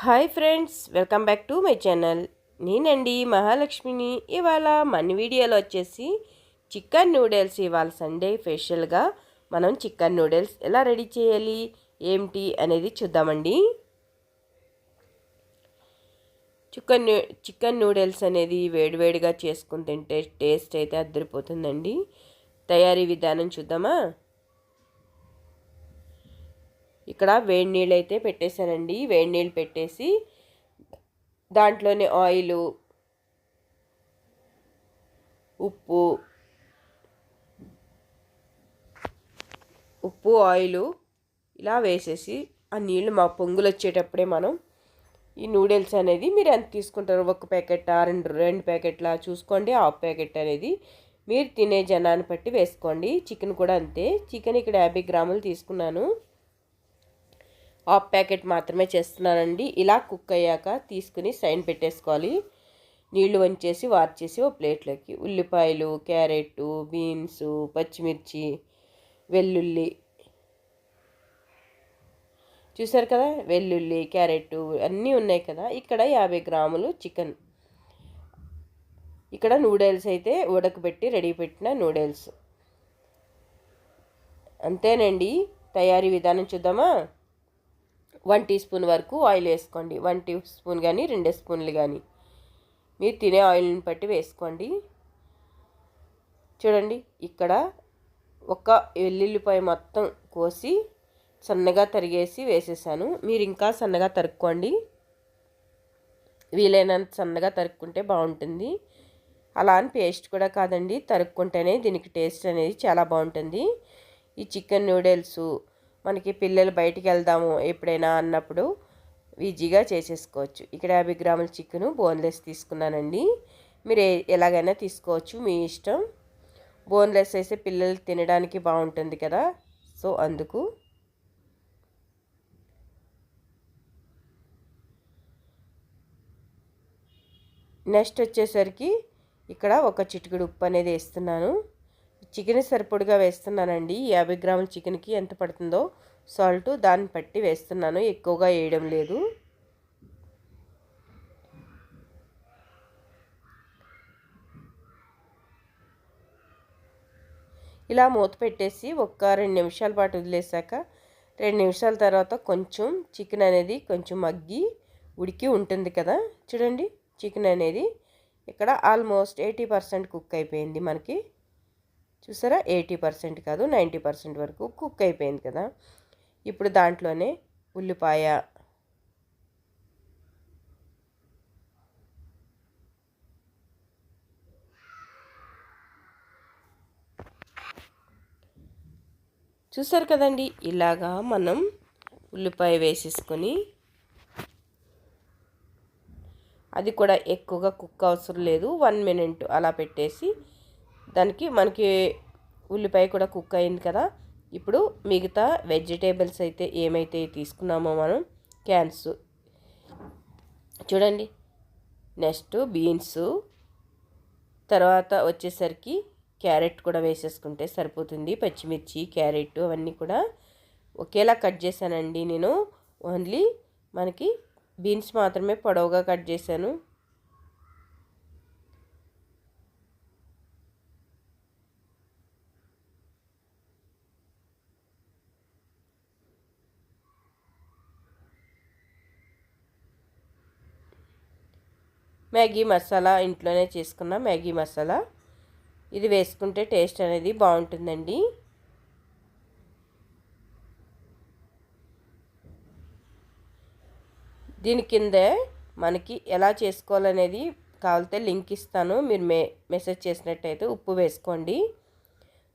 Hi friends welcome back to my channel. నేనండి మహాలక్ష్మిని. ఇవాళ మన వీడియోలో వచ్చేసి చికెన్ నూడిల్స్ ఇవాళ సండే స్పెషల్గా. మనం చికెన్ నూడిల్స్ ఎలా రెడీ చేయాలి ఏమిటి అనేది చూద్దామండి. చికెన్ చికెన్ నూడిల్స్ అనేది వేడివేడిగా చేసుకుని తింటే టేస్ట్ అయితే అద్దరిపోతుందండి. తయారీ విధానం చూద్దామా? ఇక్కడ వేడి నీళ్ళు అయితే పెట్టేశానండి వేడి నీళ్ళు పెట్టేసి దాంట్లోనే ఆయిలు ఉప్పు ఉప్పు ఆయిలు ఇలా వేసేసి ఆ నీళ్ళు మా పొంగులు వచ్చేటప్పుడే మనం ఈ నూడిల్స్ అనేది మీరు ఎంత తీసుకుంటారు ఒక ప్యాకెట్ రెండు రెండు ప్యాకెట్లా చూసుకోండి. హాఫ్ ప్యాకెట్ అనేది మీరు తినే జనాన్ని బట్టి వేసుకోండి. చికెన్ కూడా అంతే. చికెన్ ఇక్కడ యాభై గ్రాములు తీసుకున్నాను. హాఫ్ ప్యాకెట్ మాత్రమే చేస్తున్నానండి. ఇలా కుక్ అయ్యాక తీసుకుని సైన్ పెట్టేసుకోవాలి. నీళ్ళు వంచేసి వార్చేసి ఓ ప్లేట్లోకి ఉల్లిపాయలు క్యారెట్ బీన్స్ పచ్చిమిర్చి వెల్లుల్లి. చూసారు కదా? వెల్లుల్లి క్యారెట్ అన్నీ ఉన్నాయి కదా? ఇక్కడ యాభై గ్రాములు చికెన్. ఇక్కడ నూడిల్స్ అయితే ఉడకబెట్టి రెడీ పెట్టిన నూడిల్స్. అంతేనండి. తయారీ విధానం చూద్దామా? వన్ టీ స్పూన్ వరకు ఆయిల్ వేసుకోండి. వన్ టీ స్పూన్ కానీ రెండు స్పూన్లు కానీ మీరు తినే ఆయిల్ని బట్టి వేసుకోండి. చూడండి ఇక్కడ ఒక వెల్లుల్లిపాయ మొత్తం కోసి సన్నగా తరిగేసి వేసేసాను. మీరు ఇంకా సన్నగా తరుక్కోండి. వీలైనంత సన్నగా తరుక్కుంటే బాగుంటుంది. అలా అని పేస్ట్ కూడా కాదండి. తరుక్కుంటేనే దీనికి టేస్ట్ అనేది చాలా బాగుంటుంది. ఈ చికెన్ నూడిల్స్ మనకి పిల్లలు బయటికి వెళ్దాము ఎప్పుడైనా అన్నప్పుడు ఈజీగా చేసేసుకోవచ్చు. ఇక్కడ యాభై గ్రాముల చికెన్ బోన్లెస్ తీసుకున్నానండి. మీరు ఎలాగైనా తీసుకోవచ్చు మీ ఇష్టం. బోన్లెస్ అయితే పిల్లలు తినడానికి బాగుంటుంది కదా. సో అందుకు నెక్స్ట్ వచ్చేసరికి ఇక్కడ ఒక చిటికుడు ఉప్పు అనేది వేస్తున్నాను. చికెన్ సరిపొడిగా వేస్తున్నానండి. యాభై గ్రాముల చికెన్కి ఎంత పడుతుందో సాల్ట్ దాన్ని పట్టి వేస్తున్నాను. ఎక్కువగా వేయడం లేదు. ఇలా మూత పెట్టేసి ఒక్క రెండు నిమిషాల పాటు వదిలేసాక రెండు నిమిషాల తర్వాత కొంచెం చికెన్ అనేది కొంచెం మగ్గి ఉడికి ఉంటుంది కదా. చూడండి చికెన్ అనేది ఇక్కడ ఆల్మోస్ట్ ఎయిటీ పర్సెంట్ కుక్ అయిపోయింది మనకి. చూసారా? ఎయిటీ పర్సెంట్ కాదు నైంటీ పర్సెంట్ వరకు కుక్ అయిపోయింది కదా? ఇప్పుడు దాంట్లోనే ఉల్లిపాయ. చూసారు కదండి? ఇలాగా మనం ఉల్లిపాయ వేసేసుకొని అది కూడా ఎక్కువగా కుక్ అవసరం లేదు. వన్ మినిట్ అలా పెట్టేసి దానికి మనకి ఉల్లిపాయ కూడా కుక్ అయింది కదా. ఇప్పుడు మిగతా వెజిటేబుల్స్ అయితే ఏమైతే తీసుకున్నామో మనం క్యాన్స్. చూడండి. Next beans. తర్వాత వచ్చేసరికి క్యారెట్ కూడా వేసేసుకుంటే సరిపోతుంది. పచ్చిమిర్చి క్యారెట్ అవన్నీ కూడా ఒకేలా కట్ చేశానండి నేను. ఓన్లీ మనకి బీన్స్ మాత్రమే పొడవుగా కట్ చేశాను. మ్యాగీ మసాలా ఇంట్లోనే చేసుకున్న మ్యాగీ మసాలా. ఇది వేసుకుంటే టేస్ట్ అనేది బాగుంటుందండి. దీని కిందే మనకి ఎలా చేసుకోవాలనేది కావాలితే లింక్ ఇస్తాను. మీరు మే మెసేజ్ చేసినట్టయితే ఉప్పు వేసుకోండి.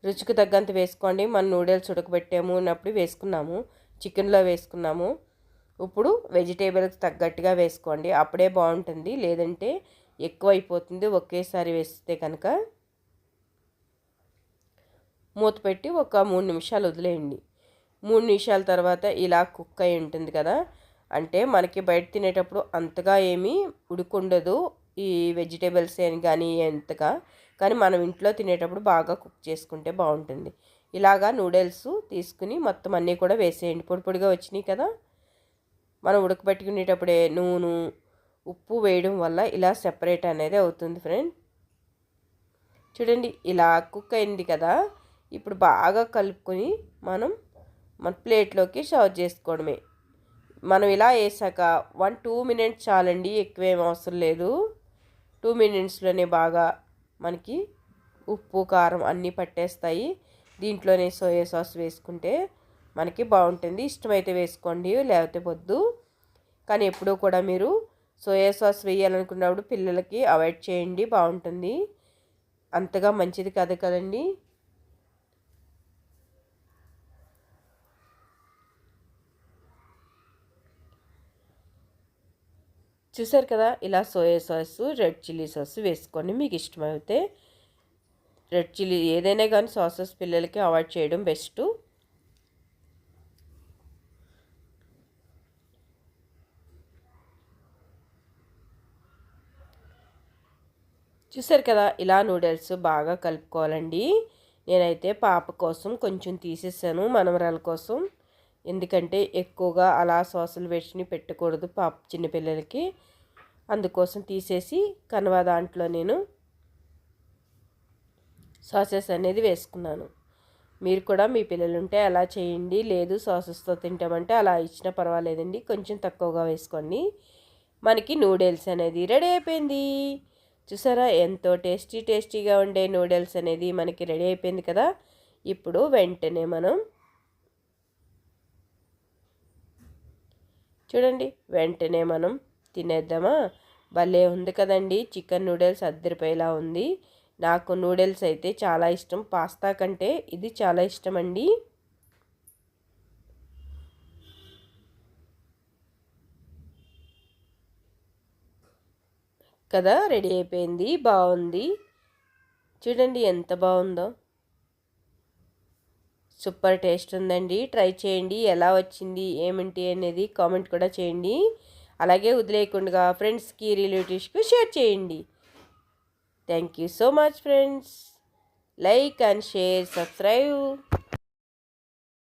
రుచికి తగ్గంత వేసుకోండి. మన నూడిల్స్ ఉడకబెట్టాము అన్నప్పుడు వేసుకున్నాము. చికెన్లో వేసుకున్నాము. ఇప్పుడు వెజిటేబుల్కి తగ్గట్టుగా వేసుకోండి. అప్పుడే బాగుంటుంది. లేదంటే ఎక్కువ అయిపోతుంది ఒకేసారి వేస్తే కనుక మూత పెట్టి ఒక మూడు నిమిషాలు వదిలేయండి. మూడు నిమిషాల తర్వాత ఇలా కుక్ అయి ఉంటుంది కదా. అంటే మనకి బయట తినేటప్పుడు అంతగా ఏమీ ఉడుకుండదు ఈ వెజిటేబుల్స్ అని కానీ ఎంతగా కానీ మనం ఇంట్లో తినేటప్పుడు బాగా కుక్ చేసుకుంటే బాగుంటుంది. ఇలాగా నూడిల్స్ తీసుకుని మొత్తం అన్నీ కూడా వేసేయండి. పొడి పొడిగా వచ్చినాయి కదా. మనం ఉడకబెట్టుకునేటప్పుడే నూనె ఉప్పు వేయడం వల్ల ఇలా సెపరేట్ అనేది అవుతుంది ఫ్రెండ్ చూడండి ఇలా కుక్ అయింది కదా. ఇప్పుడు బాగా కలుపుకొని మనం మన ప్లేట్లోకి సర్వ్ చేసుకోవడమే. మనం ఇలా వేసాక వన్ టూ మినిట్స్ చాలండి ఎక్కువేం అవసరం లేదు. టూ మినిట్స్లోనే బాగా మనకి ఉప్పు కారం అన్నీ పట్టేస్తాయి. దీంట్లోనే సోయా సాస్ వేసుకుంటే మనకి బాగుంటుంది. ఇష్టమైతే వేసుకోండి లేకపోతే వద్దు. కానీ ఎప్పుడూ కూడా మీరు సోయా సాస్ వేయాలనుకున్నప్పుడు పిల్లలకి అవాయిడ్ చేయండి బాగుంటుంది. అంతగా మంచిది కాదు కదండి. చూసారు కదా ఇలా soya sauce red chilli sauce వేసుకోండి. మీకు ఇష్టమైతే రెడ్ చిల్లీ ఏదైనా కానీ సాసెస్ పిల్లలకి అవాయిడ్ చేయడం బెస్ట్. చూసారు కదా ఇలా నూడిల్స్ బాగా కలుపుకోవాలండి. నేనైతే పాప కోసం కొంచెం తీసేసాను మనమరాల కోసం. ఎందుకంటే ఎక్కువగా అలా సాసులు వేసుకుని పెట్టకూడదు పాప చిన్నపిల్లలకి అందుకోసం తీసేసి కనవ దాంట్లో నేను సాసెస్ అనేది వేసుకున్నాను. మీరు కూడా మీ పిల్లలు ఉంటే అలా చేయండి. లేదు సాసెస్తో తింటామంటే అలా ఇచ్చినా పర్వాలేదండి. కొంచెం తక్కువగా వేసుకోండి. మనకి నూడిల్స్ అనేది రెడీ అయిపోయింది. చూసారా? ఎంతో టేస్టీ టేస్టీగా ఉండే నూడిల్స్ అనేది మనకి రెడీ అయిపోయింది కదా? ఇప్పుడు వెంటనే మనం చూడండి వెంటనే మనం తినేద్దామా? భలే ఉంది కదండి చికెన్ నూడిల్స్ అద్దరిపోయేలా ఉంది. నాకు నూడిల్స్ అయితే చాలా ఇష్టం. పాస్తా కంటే ఇది చాలా ఇష్టం అండి. కదా రెడీ అయిపోయింది బాగుంది. చూడండి ఎంత బాగుందో. సూపర్ టేస్ట్ ఉందండి. ట్రై చేయండి ఎలా వచ్చింది ఏమిటి అనేది కామెంట్ కూడా చేయండి. అలాగే వదిలేయకుండా ఫ్రెండ్స్కి రిలేటివ్స్కి షేర్ చేయండి. Thank you so much friends. Like and share subscribe.